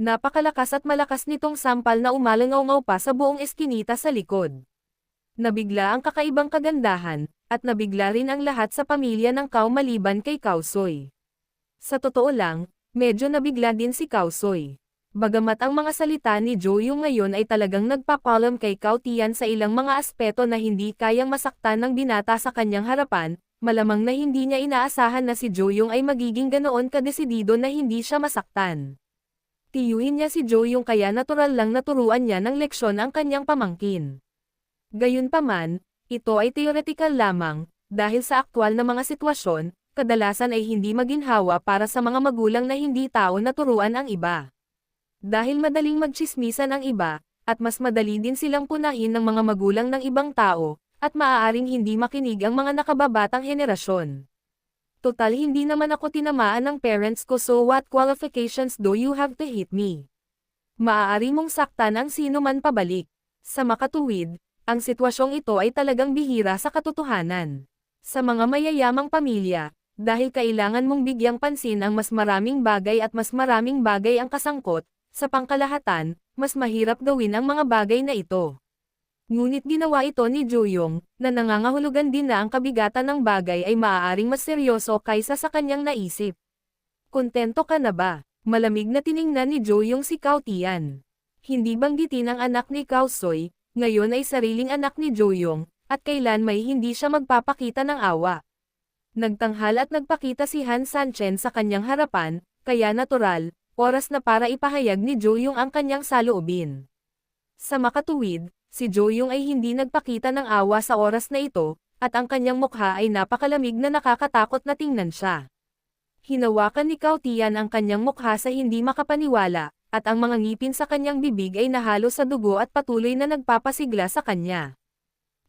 Napakalakas at malakas nitong sampal na umalangaw pa sa buong eskinita sa likod. Nabigla ang kakaibang kagandahan, at nabigla rin ang lahat sa pamilya ng Kao maliban kay Kausoy. Sa totoo lang, medyo nabigla din si Kausoy. Bagamat ang mga salita ni Joyo ngayon ay talagang nagpapalam kay Kautian sa ilang mga aspeto na hindi kayang masaktan ng binata sa kanyang harapan, malamang na hindi niya inaasahan na si Joyong ay magiging ganoon kadesidido na hindi siya masaktan. Tiyuhin niya si Joyong kaya natural lang naturuan niya ng leksyon ang kanyang pamangkin. Gayunpaman, ito ay theoretical lamang, dahil sa aktwal na mga sitwasyon, kadalasan ay hindi maginhawa para sa mga magulang na hindi tao na turuan ang iba. Dahil madaling magchismisan ang iba, at mas madali din silang punahin ng mga magulang ng ibang tao, at maaaring hindi makinig ang mga nakababatang henerasyon. Total hindi naman ako tinamaan ng parents ko so what qualifications do you have to hit me? Maaari mong saktan ang sino man pabalik. Sa makatuwid, ang sitwasyong ito ay talagang bihira sa katotohanan. Sa mga mayayamang pamilya, dahil kailangan mong bigyang pansin ang mas maraming bagay at mas maraming bagay ang kasangkot, sa pangkalahatan, mas mahirap gawin ang mga bagay na ito. Ngunit ginawa ito ni Joyong, na nangangahulugan din na ang kabigatan ng bagay ay maaaring mas seryoso kaysa sa kanyang naisip. Kontento ka na ba? Malamig na tiningnan ni Joyong si Kao Tian. Hindi banggitin ang anak ni Kao Soy, ngayon ay sariling anak ni Joyong, at kailan may hindi siya magpapakita ng awa. Nagtanghal at nagpakita si Han Sanchen sa kanyang harapan, kaya natural, oras na para ipahayag ni Joyong ang kanyang saloobin. Sa makatuwid, si Joyong ay hindi nagpakita ng awa sa oras na ito, at ang kanyang mukha ay napakalamig na nakakatakot na tingnan siya. Hinawakan ni Kautian ang kanyang mukha sa hindi makapaniwala, at ang mga ngipin sa kanyang bibig ay nahalo sa dugo at patuloy na nagpapasigla sa kanya.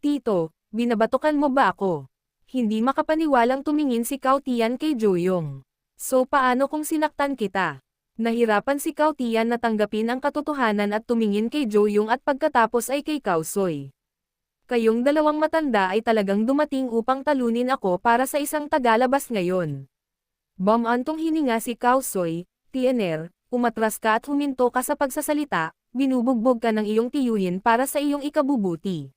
Tito, binabatukan mo ba ako? Hindi makapaniwalang tumingin si Kautian kay Joyong. So paano kung sinaktan kita? Nahirapan si Kautian na tanggapin ang katotohanan at tumingin kay Joyong at pagkatapos ay kay Kausoy. Kayong dalawang matanda ay talagang dumating upang talunin ako para sa isang tagalabas ngayon. Bamantong hininga si Kausoy, TNR, umatras ka at huminto ka sa pagsasalita, binubugbog ka ng iyong tiyuhin para sa iyong ikabubuti.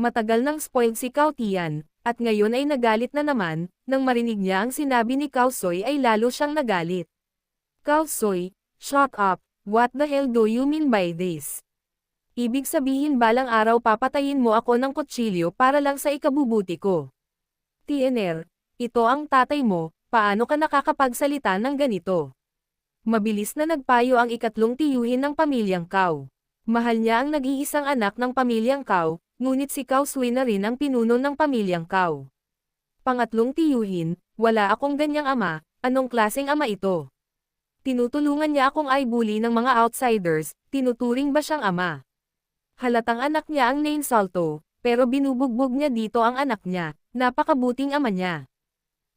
Matagal nang spoiled si Kautian, at ngayon ay nagalit na naman, nang marinig niya ang sinabi ni Kausoy ay lalo siyang nagalit. Kausoy, shut up, what the hell do you mean by this? Ibig sabihin balang araw papatayin mo ako ng kutsilyo para lang sa ikabubuti ko. TNR, ito ang tatay mo, paano ka nakakapagsalita ng ganito? Mabilis na nagpayo ang ikatlong tiyuhin ng pamilyang Kao. Mahal niya ang nag-iisang anak ng pamilyang Kao, ngunit si Kao Sui na rin ang pinuno ng pamilyang Kao. Pangatlong tiyuhin, wala akong ganyang ama, anong klaseng ama ito? Tinutulungan niya akong ay bully ng mga outsiders, tinuturing ba siyang ama? Halatang anak niya ang Nain Salto, pero binubugbog niya dito ang anak niya, napakabuting ama niya.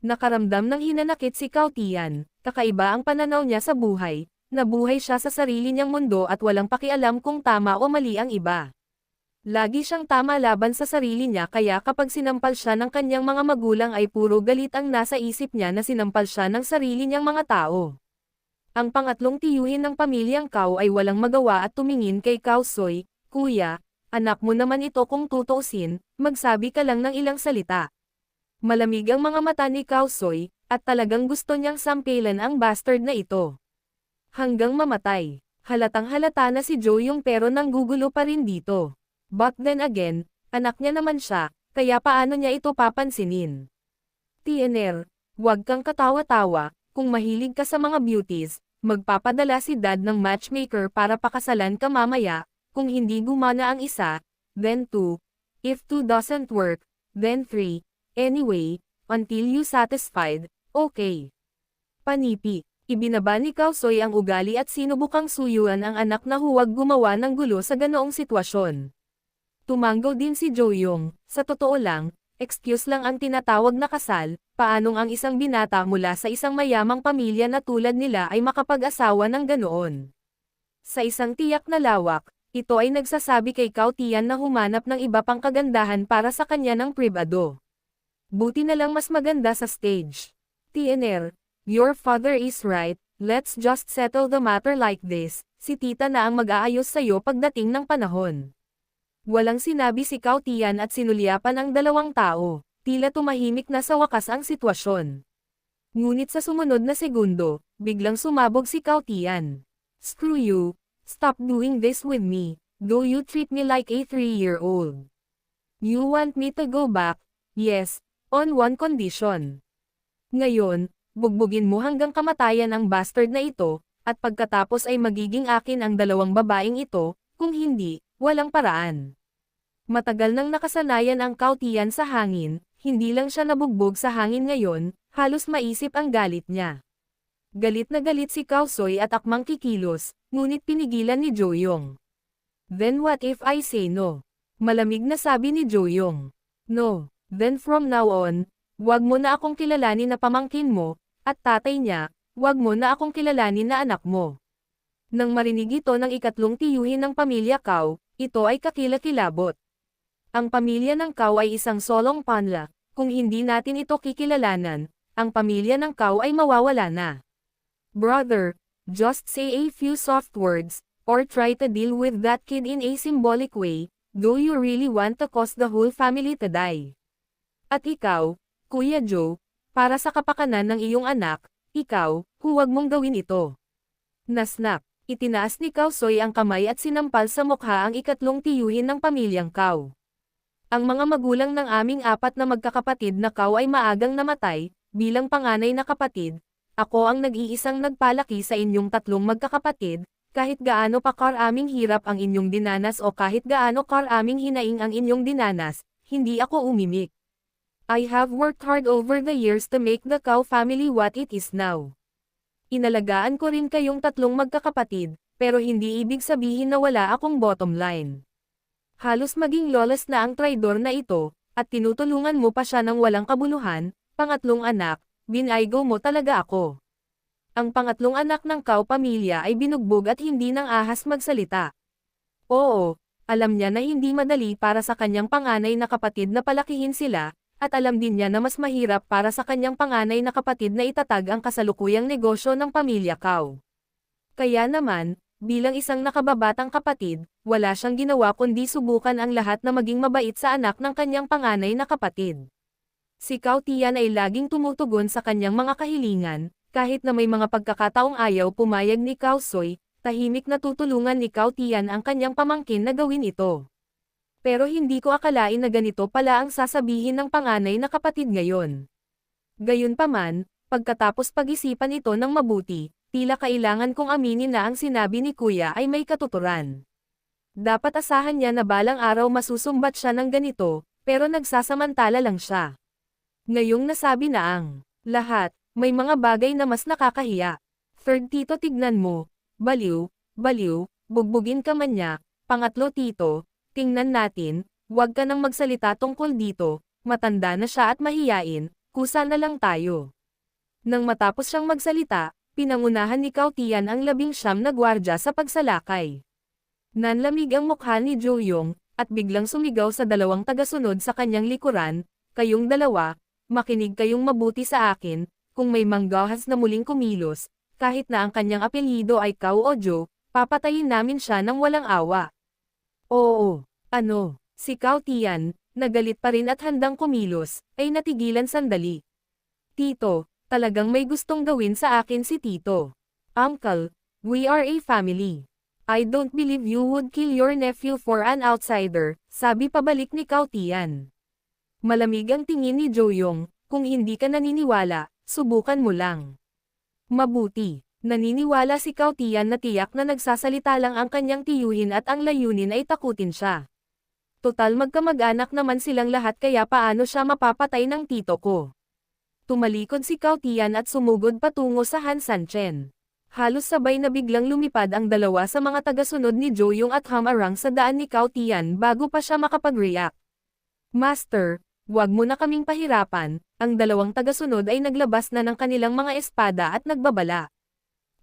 Nakaramdam ng hinanakit si Kautian, kakaiba ang pananaw niya sa buhay, nabuhay siya sa sarili niyang mundo at walang pakialam kung tama o mali ang iba. Lagi siyang tama laban sa sarili niya kaya kapag sinampal siya ng kanyang mga magulang ay puro galit ang nasa isip niya na sinampal siya ng sarili niyang mga tao. Ang pangatlong tiyuhin ng pamilyang Kao ay walang magawa at tumingin kay Kao Soy, Kuya, anak mo naman ito kung tutuusin, magsabi ka lang ng ilang salita. Malamig ang mga mata ni Kao Soy, at talagang gusto niyang sampilan ang bastard na ito. Hanggang mamatay, halatang halata na si Joe yung pero nanggugulo pa rin dito. But then again, Anak niya naman siya, kaya paano niya ito papansinin? TNR, huwag kang katawa-tawa, kung mahilig ka sa mga beauties, magpapadala si dad ng matchmaker para pakasalan ka mamaya, kung hindi gumana ang isa, then two, if two doesn't work, then three, anyway, until you satisfied, okay. Panipi, ibinaba ni Kausoy ang ugali at sinubukang suyuan ang anak na huwag gumawa ng gulo sa ganoong sitwasyon. Tumanggaw din si Joyong, sa totoo lang, excuse lang ang tinatawag na kasal, paanong ang isang binata mula sa isang mayamang pamilya na tulad nila ay makapag-asawa ng ganoon. Sa isang tiyak na lawak, ito ay nagsasabi kay Kautian na humanap ng iba pang kagandahan para sa kanya ng pribado. Buti na lang mas maganda sa stage. TNR, your father is right, let's just settle the matter like this, si tita na ang mag-aayos sa'yo pagdating ng panahon. Walang sinabi si Kautian at sinulyapan ang dalawang tao, tila tumahimik na sa wakas ang sitwasyon. Ngunit sa sumunod na segundo, biglang sumabog si Kautian. Screw you, stop doing this with me, do you treat me like a three-year-old. You want me to go back? Yes, on one condition. Ngayon, bugbugin mo hanggang kamatayan ang bastard na ito, at pagkatapos ay magiging akin ang dalawang babaeng ito, kung hindi, walang paraan. Matagal nang nakasanayan ang kautian sa hangin, hindi lang siya nabugbog sa hangin ngayon, halos maisip ang galit niya. Galit na galit si Kausoy at akmang kikilos, ngunit pinigilan ni Joyong. Then what if I say no? Malamig na sabi ni Joyong. No, then from now on, wag mo na akong kilalanin na pamangkin mo, at tatay niya, wag mo na akong kilalanin na anak mo. Nang marinig ito ng ikatlong tiyuhin ng pamilya Kau, ito ay kakilakilabot. Ang pamilya ng Kau ay isang solong panla, kung hindi natin ito kikilalanan, ang pamilya ng Kau ay mawawala na. Brother, just say a few soft words, or try to deal with that kid in a symbolic way, do you really want to cause the whole family to die? At ikaw, Kuya Joe, para sa kapakanan ng iyong anak, ikaw, huwag mong gawin ito. Nasnap, itinaas ni Kausoy ang kamay at sinampal sa mukha ang ikatlong tiyuhin ng pamilyang Kau. Ang mga magulang ng aming apat na magkakapatid na Kau ay maagang namatay, bilang panganay na kapatid, ako ang nag-iisang nagpalaki sa inyong tatlong magkakapatid, kahit gaano pa karaming hirap ang inyong dinanas o kahit gaano karaming hinaing ang inyong dinanas, hindi ako umimik. I have worked hard over the years to make the Cow family what it is now. Inalagaan ko rin kayong tatlong magkakapatid, pero hindi ibig sabihin na wala akong bottom line. Halos maging lawless na ang traidor na ito, at tinutulungan mo pa siya ng walang kabuluhan, pangatlong anak, binaygo mo talaga ako. Ang pangatlong anak ng Cow pamilya ay binugbog at hindi nang ahas magsalita. Oo, alam niya na hindi madali para sa kanyang panganay na kapatid na palakihin sila, at alam din niya na mas mahirap para sa kanyang panganay na kapatid na itatag ang kasalukuyang negosyo ng pamilya Cow. Kaya naman, bilang isang nakababatang kapatid, wala siyang ginawa kundi subukan ang lahat na maging mabait sa anak ng kanyang panganay na kapatid. Si Cao Tian ay laging tumutugon sa kanyang mga kahilingan, kahit na may mga pagkakataong ayaw pumayag ni Cao Soy, tahimik na tutulungan ni Cao Tian ang kanyang pamangkin na gawin ito. Pero hindi ko akalain na ganito pala ang sasabihin ng panganay na kapatid ngayon. Gayunpaman, pagkatapos pag-isipan ito ng mabuti, tila kailangan kong aminin na ang sinabi ni kuya ay may katuturan. Dapat asahan niya na balang araw masusumbat siya ng ganito, pero nagsasamantala lang siya. Ngayong nasabi na ang lahat, may mga bagay na mas nakakahiya. Third tito tignan mo, baliw, baliw, bugbugin ka man niya, pangatlo tito, tingnan natin, huwag ka nang magsalita tungkol dito, matanda na siya at mahiyain, kusa na lang tayo. Nang matapos siyang magsalita, pinangunahan ni Kautian ang labing siyam na gwardya sa pagsalakay. Nanlamig ang mukha ni Joyong, at biglang sumigaw sa dalawang tagasunod sa kanyang likuran, kayong dalawa, makinig kayong mabuti sa akin, kung may manggahas na muling kumilos, kahit na ang kanyang apelyido ay Kau o Jo, papatayin namin siya ng walang awa. Oo, ano, si Cao Tian, nagalit pa rin at handang kumilos, ay natigilan sandali. Tito, talagang may gustong gawin sa akin si Tito. Uncle, we are a family. I don't believe you would kill your nephew for an outsider, sabi pabalik ni Cao. Malamig ang tingin ni Joyong, kung hindi ka naniniwala, subukan mo lang. Mabuti, naniniwala si Cao na tiyak na nagsasalita lang ang kanyang tiyuhin at ang layunin ay takutin siya. Total magkamag-anak naman silang lahat kaya paano siya mapapatay ng tito ko. Tumalikod si Cao at sumugod patungo sa Han Sanchen. Halos sabay na biglang lumipad ang dalawa sa mga tagasunod ni Joyong at Hamarang sa daan ni Cao Tian bago pa siya makapag-react. Master, wag mo na kaming pahirapan, ang dalawang tagasunod ay naglabas na ng kanilang mga espada at nagbabala.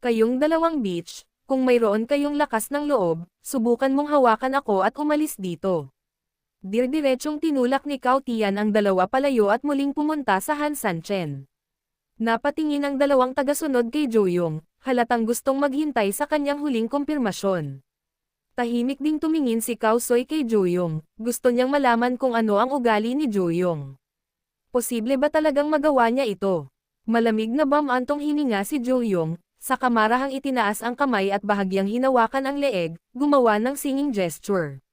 Kayong dalawang beach, kung mayroon kayong lakas ng loob, subukan mong hawakan ako at umalis dito. Dirdiretsong tinulak ni Cao Tian ang dalawa palayo at muling pumunta sa Han Sanchen. Napatingin ang dalawang tagasunod kay Joyong, halatang gustong maghintay sa kanyang huling kumpirmasyon. Tahimik ding tumingin si Cao Soy kay Joyong, gusto niyang malaman kung ano ang ugali ni Joyong. Posible ba talagang magawa niya ito? Malamig na bamantong hininga si Joyong, sa kamarahang itinaas ang kamay at bahagyang hinawakan ang leeg, gumawa ng singing gesture.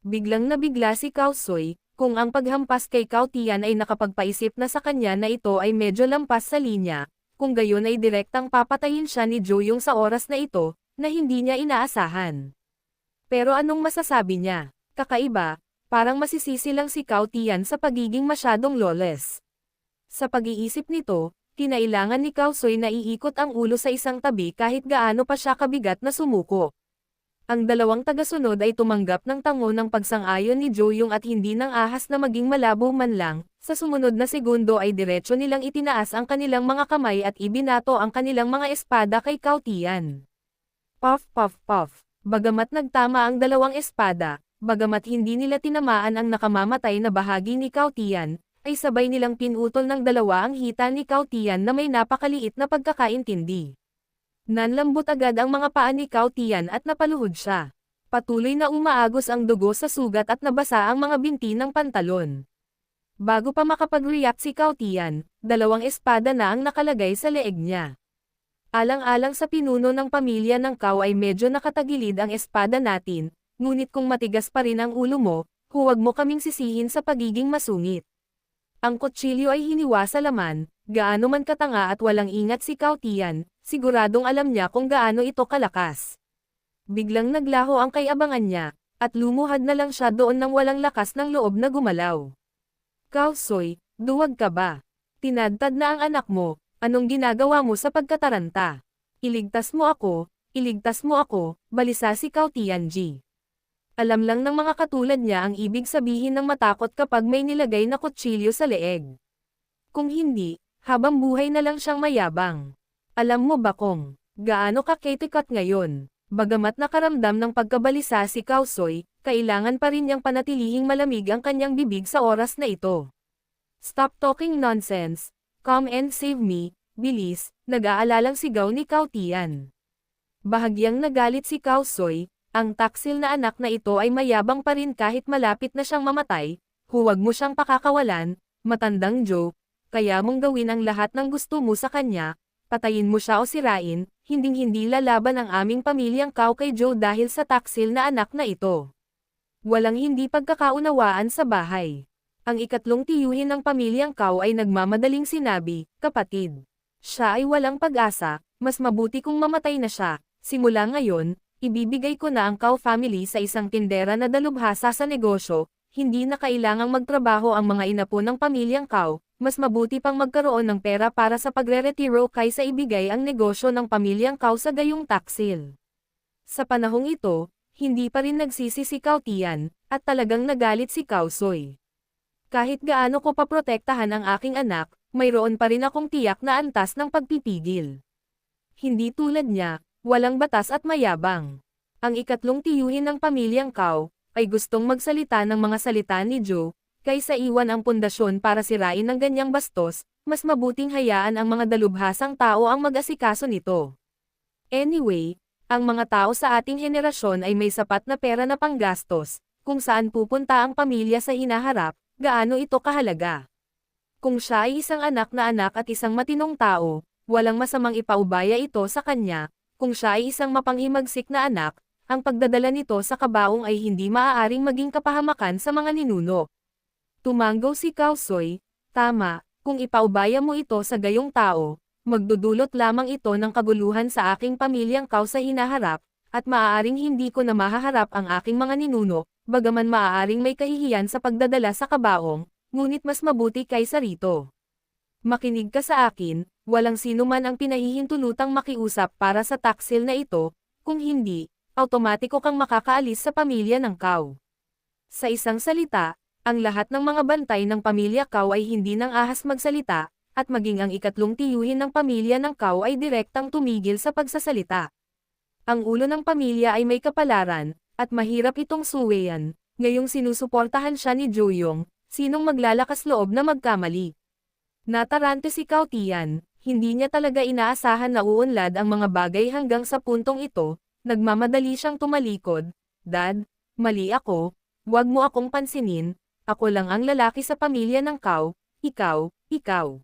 Biglang nabigla si Cao Soy, kung ang paghampas kay Cao Tian ay nakapagpaisip na sa kanya na ito ay medyo lampas sa linya, kung gayon ay direktang papatayin siya ni Joyong sa oras na ito, na hindi niya inaasahan. Pero anong masasabi niya? Kakaiba, parang masisisi lang si Cao Tian sa pagiging masyadong lawless. Sa pag-iisip nito, kinailangan ni Cao Soy na iikot ang ulo sa isang tabi kahit gaano pa siya kabigat na sumuko. Ang dalawang tagasunod ay tumanggap ng tango ng pagsang-ayon ni Joyong at hindi nang ahas na maging malabo man lang, sa sumunod na segundo ay diretso nilang itinaas ang kanilang mga kamay at ibinato ang kanilang mga espada kay Cao Tian. Puff puff puff, bagamat nagtama ang dalawang espada, bagamat hindi nila tinamaan ang nakamamatay na bahagi ni Cao Tian, ay sabay nilang pinutol ng dalawa ang hita ni Cao Tian na may napakaliit na pagkakaintindi. Nanlambot agad ang mga paa ni Cao Tian at napaluhod siya. Patuloy na umaagos ang dugo sa sugat at nabasa ang mga binti ng pantalon. Bago pa makapag-react si Cao Tian, dalawang espada na ang nakalagay sa leeg niya. Alang-alang sa pinuno ng pamilya ng Cao ay medyo nakatagilid ang espada natin, ngunit kung matigas pa rin ang ulo mo, huwag mo kaming sisihin sa pagiging masungit. Ang kutsilyo ay hiniwa sa laman, gaano man katanga at walang ingat si Cao Tian, siguradong alam niya kung gaano ito kalakas. Biglang naglaho ang kayabangan niya, at lumuhad na lang siya doon nang walang lakas ng loob na gumalaw. Cao Soy, duwag ka ba? Tinadtad na ang anak mo, anong ginagawa mo sa pagkataranta? Iligtas mo ako, iligtas mo ako, balisa si Cao Tianji. Alam lang ng mga katulad niya ang ibig sabihin ng matakot kapag may nilagay na kutsilyo sa leeg. Kung hindi, habang buhay na lang siyang mayabang. Alam mo ba kung, gaano ka ketikat ngayon? Bagamat nakaramdam ng pagkabalisa si Kausoy, kailangan pa rin niyang panatilihing malamig ang kanyang bibig sa oras na ito. Stop talking nonsense, come and save me, bilis, nag-aalalang sigaw ni Kautian. Bahagyang nagalit si Kausoy, ang taksil na anak na ito ay mayabang pa rin kahit malapit na siyang mamatay, huwag mo siyang pakakawalan, matandang Joe, kaya mong gawin ang lahat ng gusto mo sa kanya, patayin mo siya o sirain, hinding-hindi lalaban ang aming pamilyang Kao kay Joe dahil sa taksil na anak na ito. Walang hindi pagkakaunawaan sa bahay. Ang ikatlong tiyuhin ng pamilyang Kao ay nagmamadaling sinabi, kapatid. Siya ay walang pag-asa, mas mabuti kung mamatay na siya, simula ngayon, ibibigay ko na ang Kao family sa isang tindera na dalubhasa sa negosyo, hindi na kailangang magtrabaho ang mga inapo ng pamilyang Kao, mas mabuti pang magkaroon ng pera para sa pagre-retiro kaysa ibigay ang negosyo ng pamilyang Kao sa gayong taksil. Sa panahong ito, hindi pa rin nagsisi si Kao Tian, at talagang nagalit si Kao Soy. Kahit gaano ko paprotektahan ang aking anak, mayroon pa rin akong tiyak na antas ng pagpipigil. Hindi tulad niya, walang batas at mayabang. Ang ikatlong tiyuhin ng pamilyang Kao, ay gustong magsalita ng mga salita ni Joe, kaysa iwan ang pundasyon para sirain ng ganyang bastos, mas mabuting hayaan ang mga dalubhasang tao ang mag-asikaso nito. Anyway, ang mga tao sa ating henerasyon ay may sapat na pera na panggastos, kung saan pupunta ang pamilya sa hinaharap, gaano ito kahalaga. Kung siya ay isang anak na anak at isang matinong tao, walang masamang ipaubaya ito sa kanya, kung siya ay isang mapanghimagsik na anak, ang pagdadala nito sa kabaong ay hindi maaaring maging kapahamakan sa mga ninuno. Tumanggaw si Kausoy, tama, kung ipaubaya mo ito sa gayong tao, magdudulot lamang ito ng kaguluhan sa aking pamilyang Kau sa hinaharap, at maaaring hindi ko na mahaharap ang aking mga ninuno, bagaman maaaring may kahihiyan sa pagdadala sa kabaong, ngunit mas mabuti kaysa rito. Makinig ka sa akin, walang sino man ang pinahihintulutang makiusap para sa taksil na ito, kung hindi, automatiko kang makakaalis sa pamilya ng Kau. Sa isang salita, ang lahat ng mga bantay ng pamilya Kau ay hindi nang ahas magsalita, at maging ang ikatlong tiyuhin ng pamilya ng Kau ay direktang tumigil sa pagsasalita. Ang ulo ng pamilya ay may kapalaran, at mahirap itong suweyan, ngayong sinusuportahan siya ni Joyong, sinong maglalakas loob na magkamali. Natarante si Kautian, hindi niya talaga inaasahan na uunlad ang mga bagay hanggang sa puntong ito, nagmamadali siyang tumalikod, Dad, mali ako, wag mo akong pansinin, ako lang ang lalaki sa pamilya ng Kau, ikaw, ikaw.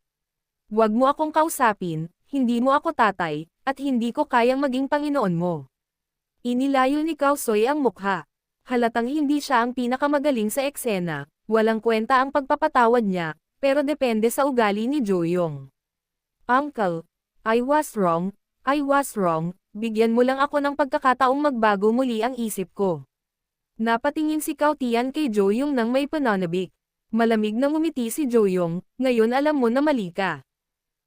Wag mo akong kausapin, hindi mo ako tatay, at hindi ko kayang maging Panginoon mo. Inilayo ni Kausoy ang mukha. Halatang hindi siya ang pinakamagaling sa eksena, walang kwenta ang pagpapatawad niya, pero depende sa ugali ni Joyong. Uncle, I was wrong, I was wrong, bigyan mo lang ako ng pagkakataong magbago muli ang isip ko. Napatingin si Kautian kay Joyong nang may pananabik. Malamig na ngumiti si Joyong, ngayon alam mo na mali ka.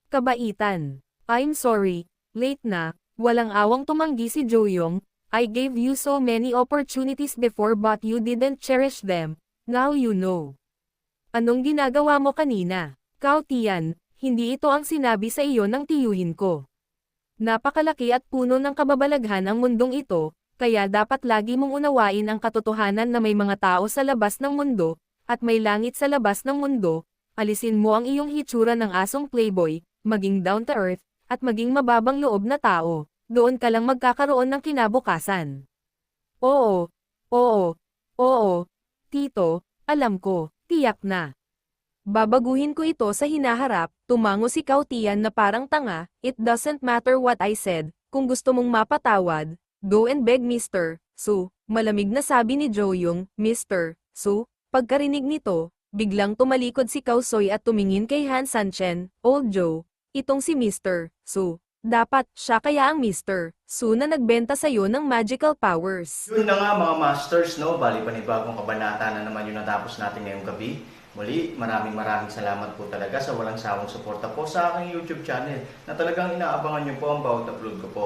Kabaitan. I'm sorry, late na, walang awang tumanggi si Joyong, I gave you so many opportunities before but you didn't cherish them, now you know. Anong ginagawa mo kanina? Kautian, hindi ito ang sinabi sa iyo ng tiyuhin ko. Napakalaki at puno ng kababalaghan ang mundong ito, kaya dapat lagi mong unawain ang katotohanan na may mga tao sa labas ng mundo, at may langit sa labas ng mundo, alisin mo ang iyong hitsura ng asong playboy, maging down to earth, at maging mababang loob na tao, doon ka lang magkakaroon ng kinabukasan. Oo, oo, oo, tito, alam ko, tiyak na. Babaguhin ko ito sa hinaharap, tumango si Kautian na parang tanga, it doesn't matter what I said, kung gusto mong mapatawad, go and beg Mr. Su, malamig na sabi ni Joyong, Mr. Su, pagkarinig nito, biglang tumalikod si Kausoy at tumingin kay Han Sanchen, Old Joe, itong si Mr. Su. Dapat, siya kaya ang Mr. Su na nagbenta sa'yo ng magical powers. Yun na nga mga masters, no? Bali panibagong kabanata na naman yung natapos natin ngayong gabi. Muli, maraming maraming salamat po talaga sa walang sawang suporta po sa aking YouTube channel na talagang inaabangan niyo po ang bawat upload ko po.